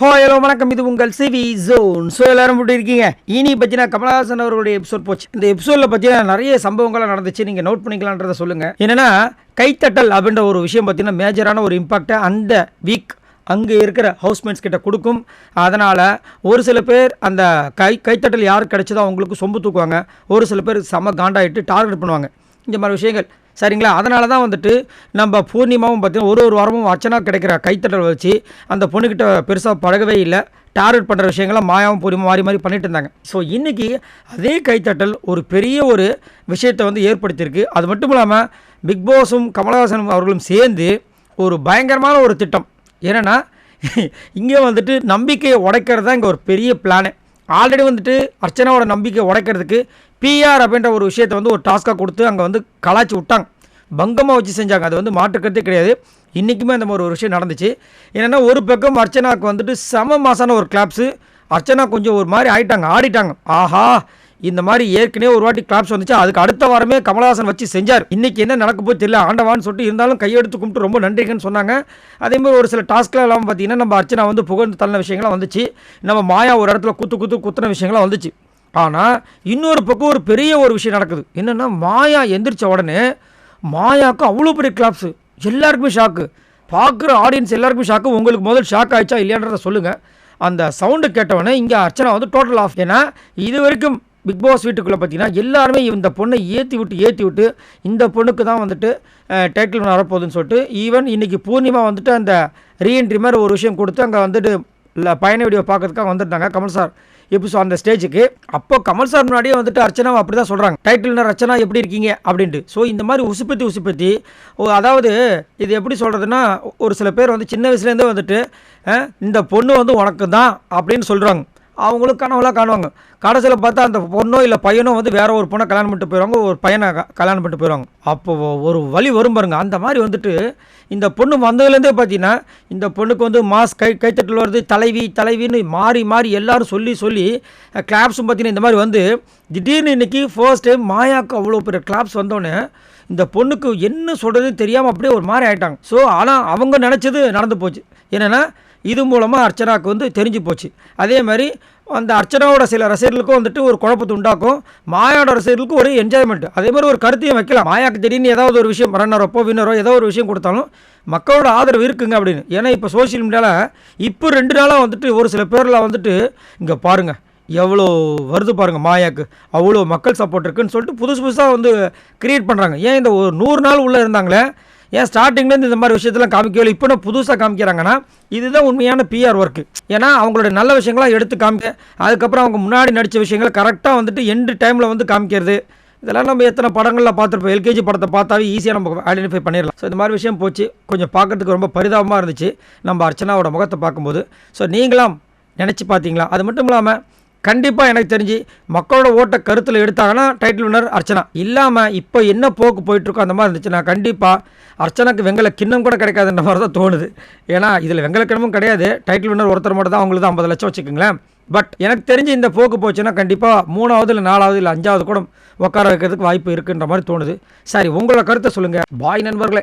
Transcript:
ஹோ ஹலோ வணக்கம். இது உங்கள் சிவி ஜோன் ஸோ எல்லாரும் எப்படி இருக்கீங்க? இனி பற்றினா கமலஹாசன் அவர்களுடைய எபிசோட் போச்சு. இந்த எபிசோடில் பற்றினா நிறைய சம்பவங்கள்லாம் நடந்துச்சு. நீங்கள் நோட் பண்ணிக்கலான்றத சொல்லுங்கள் என்னென்னா கைத்தட்டல் அப்படின்ற ஒரு விஷயம் பார்த்தீங்கன்னா மேஜரான ஒரு இம்பாக்டை அந்த வீக் அங்கே இருக்கிற ஹவுஸ்மேட்ஸ் கிட்ட கொடுக்கும். அதனால் ஒரு சில பேர் அந்த கை கைத்தட்டல் யாருக்கு கிடைச்சதோ அவங்களுக்கு சொம்பு தூக்குவாங்க. ஒரு சில பேர் செம காண்டாயிட்டு டார்கெட் பண்ணுவாங்க. இந்த மாதிரி விஷயங்கள். சரிங்களா? அதனால தான் வந்துட்டு நம்ம பூர்ணிமாவும் பார்த்தீங்கன்னா ஒரு ஒரு வாரமும் அர்ச்சனா கிடைக்கிற கைத்தட்டல் வச்சு அந்த பொண்ணுக்கிட்ட பெருசாக பழகவே இல்லை. டார்கெட் பண்ணுற விஷயங்களை மாயாவும் பூர்ணிமா மாறி மாறி பண்ணிட்டு இருந்தாங்க. ஸோ இன்றைக்கி அதே கைத்தட்டல் ஒரு பெரிய ஒரு விஷயத்தை வந்து ஏற்படுத்தியிருக்கு. அது மட்டும் இல்லாமல் பிக் பாஸும் கமலஹாசனும் அவர்களும் சேர்ந்து ஒரு பயங்கரமான ஒரு திட்டம். என்னென்னா இங்கே வந்துட்டு நம்பிக்கையை உடைக்கிறது தான் இங்கே ஒரு பெரிய பிளானு ஆல்ரெடி வந்துட்டு அர்ச்சனாவோட நம்பிக்கை உடைக்கிறதுக்கு பிஆர் அப்படின்ற ஒரு விஷயத்தை வந்து ஒரு டாஸ்க்காக கொடுத்து அங்கே வந்து கலாச்சி விட்டாங்க. பங்கமாக வச்சு செஞ்சாங்க. அது வந்து மாற்றுக்கிறதே கிடையாது. இன்றைக்குமே அந்த மாதிரி ஒரு விஷயம் நடந்துச்சு. என்னென்னா ஒரு பக்கம் அர்ச்சனாவுக்கு வந்துட்டு செம மாசான ஒரு கிளாப்ஸு அர்ச்சனா கொஞ்சம் ஒரு மாதிரி ஆயிட்டாங்க ஆடிட்டாங்க. ஆஹா! இந்த மாதிரி ஏற்கனவே ஒரு வாட்டி கிளாப்ஸ் வந்துச்சு. அதுக்கு அடுத்த வாரமே கமலஹாசன் வச்சு செஞ்சார். இன்னைக்கு என்ன நடக்க போய் தெரியல. ஆண்டவான்னு சொல்லிட்டு இருந்தாலும் கையெடுத்து கும்பிட்டு ரொம்ப நன்றிங்கன்னு சொன்னாங்க. அதே மாதிரி ஒரு சில டாஸ்க்லாம் எல்லாம் பார்த்தீங்கன்னா நம்ம அர்ச்சனா வந்து புகழ்ந்து தள்ளின விஷயங்கள்லாம் வந்துச்சு. நம்ம மாயா ஒரு இடத்துல குத்து குத்து குத்துன விஷயங்கள்லாம் வந்துச்சு. ஆனால் இன்னொரு பக்கம் ஒரு பெரிய ஒரு விஷயம் நடக்குது. என்னென்னா மாயா எந்திரிச்ச உடனே மாயாவுக்கு அவ்வளோ பெரிய கிளாப்ஸு எல்லாருக்குமே ஷாக்கு பார்க்குற ஆடியன்ஸ் எல்லாருக்குமே ஷாக்கு உங்களுக்கு முதல் ஷாக் ஆயிடுச்சா இல்லையான்றத சொல்லுங்கள் அந்த சவுண்டு கேட்டவொடனே இங்கே அர்ச்சனா வந்து டோட்டல் ஆஃப் ஏன்னா இது வரைக்கும் பிக் பாஸ் வீட்டுக்குள்ளே பார்த்தீங்கன்னா எல்லாருமே இந்த பொண்ணை ஏற்றி விட்டு ஏற்றி விட்டு இந்த பொண்ணுக்கு தான் வந்துட்டு டைட்டில் வரப்போகுதுன்னு சொல்லிட்டு ஈவன் இன்றைக்கி பூர்ணிமா வந்துட்டு அந்த ரீஎன்ட்ரி மாதிரி ஒரு விஷயம் கொடுத்து அங்கே வந்துட்டு இல்லை பயண வீடியோ பார்க்கறதுக்காக வந்திருந்தாங்க கமல் சார். எப்படி ஸோ அந்த ஸ்டேஜுக்கு அப்போ கமல் சார் முன்னாடியே வந்துட்டு அர்ச்சனா அப்படி தான் சொல்கிறாங்க டைட்டில்னர் அர்ச்சனா எப்படி இருக்கீங்க? அப்படின்ட்டு. ஸோ இந்த மாதிரி உசுப்பத்தி உசுப்பத்தி ஓ அதாவது இது எப்படி சொல்கிறதுனா ஒரு சில பேர் வந்து சின்ன வயசுலேருந்தே வந்துட்டு இந்த பொண்ணு வந்து உனக்கு தான் அப்படின்னு சொல்கிறாங்க அவங்களும் கனவுலாம் காணுவாங்க. கடைசியில் பார்த்தா அந்த பொண்ணோ இல்லை பையனோ வந்து வேற ஒரு பொண்ணை கல்யாணம் பண்ணிட்டு போயிடுவாங்க ஒரு பையனை க- கல்யாணம் பண்ணிட்டு போயிடுவாங்க அப்போ ஒரு வழி வரும் பாருங்க. அந்த மாதிரி வந்துட்டு இந்த பொண்ணு வந்ததுலேருந்தே பார்த்தீங்கன்னா இந்த பொண்ணுக்கு வந்து மாஸ் கை கைத்தட்டில் வருது தலைவி தலைவின்னு மாறி மாறி எல்லாரும் சொல்லி சொல்லி கிளாப்ஸும் பார்த்தீங்கன்னா இந்த மாதிரி வந்து திடீர்னு இன்னைக்கு ஃபர்ஸ்ட் டைம் மாயாவுக்கு அவ்வளோ பெரிய கிளாப்ஸ் வந்தோடனே இந்த பொண்ணுக்கு என்ன சொல்கிறதுன்னு தெரியாமல் அப்படியே ஒரு மாதிரி ஆகிட்டாங்க ஸோ ஆனால் அவங்க நினச்சது நடந்து போச்சு. என்னென்னா இது மூலமாக அர்ச்சனாவுக்கு வந்து தெரிஞ்சு போச்சு. அதே மாதிரி அந்த அர்ச்சனாவோட சில ரசிகர்களுக்கும் வந்துட்டு ஒரு குழப்பத்தை உண்டாக்கும். மாயாவோட ரசிகர்களுக்கும் ஒரு என்ஜாய்மெண்ட் அதே மாதிரி ஒரு கருத்தையும் வைக்கலாம். மாயாக்கு திடீர்னு ஏதாவது ஒரு விஷயம் ரன்னரப்போ வின்னரோ ஏதோ ஒரு விஷயம் கொடுத்தாலும் மக்களோட ஆதரவு இருக்குங்க அப்படின்னு. ஏன்னா இப்போ சோஷியல் மீடியாவில் இப்போ ரெண்டு நாளாக வந்துட்டு ஒரு சில பேரில் வந்துட்டு இங்கே பாருங்கள் எவ்வளோ வருது பாருங்கள் மாயாக்கு. அவ்வளோ மக்கள் சப்போர்ட் இருக்குன்னு சொல்லிட்டு புதுசு புதுசாக வந்து க்ரியேட் பண்ணுறாங்க ஏன் இந்த ஒரு நூறு நாள் உள்ளே இருந்தாங்களே ஏன் ஸ்டார்டிங்லேருந்து இந்த மாதிரி விஷயத்தெல்லாம் காமிக்கவில்லை இப்போ நான் புதுசாக காமிக்கிறாங்கன்னா இதுதான் உண்மையான பிஆர் ஒர்க்கு ஏன்னா அவங்களோட நல்ல விஷயங்களாம் எடுத்து காமிக்க அதுக்கப்புறம் அவங்க முன்னாடி நடித்த விஷயங்களை கரெக்டாக வந்துட்டு எண்டு டைமில் வந்து காமிக்கிறது. இதெல்லாம் நம்ம எத்தனை படங்களில் பார்த்துருப்போம். எல்கேஜி படத்தை பார்த்தாவே ஈஸியாக நம்ம ஐடென்டிஃபை பண்ணிடலாம். ஸோ இந்த மாதிரி விஷயம் போச்சு. கொஞ்சம் பார்க்கறதுக்கு ரொம்ப பரிதாபமாக இருந்துச்சு. நம்ம அர்ச்சனாவோட முகத்தை பார்க்கும்போது. ஸோ நீங்களாம் நினச்சி பார்த்தீங்களா? அது மட்டும் இல்லாமல் கண்டிப்பாக எனக்கு தெரிஞ்சு மக்களோட ஓட்டை கருத்தில் எடுத்தாங்கன்னா டைட்டில் வின்னர் அர்ச்சனா. இல்லாமல் இப்போ என்ன போக்கு போயிட்டுருக்கோ அந்த மாதிரி இருந்துச்சுன்னா கண்டிப்பாக அர்ச்சனாக்கு வெங்கல கிண்ணம் கூட கிடைக்காதுன்ற மாதிரி தான் தோணுது. ஏன்னா இதில் வெங்கல கிண்ணமும் கிடையாது. டைட்டில் வின்னர் ஒருத்தர் மட்டும் தான் அவங்களுக்கு தான் ஐம்பது லட்சம் வச்சுக்கோங்களேன். பட் எனக்கு தெரிஞ்சு இந்த போக்கு போச்சுன்னா கண்டிப்பாக மூணாவது இல்லை நாலாவது இல்லை அஞ்சாவது கூட உட்கார வைக்கிறதுக்கு வாய்ப்பு இருக்குன்ற மாதிரி தோணுது. சரி உங்களோட கருத்தை சொல்லுங்கள் பாய் நண்பர்களே.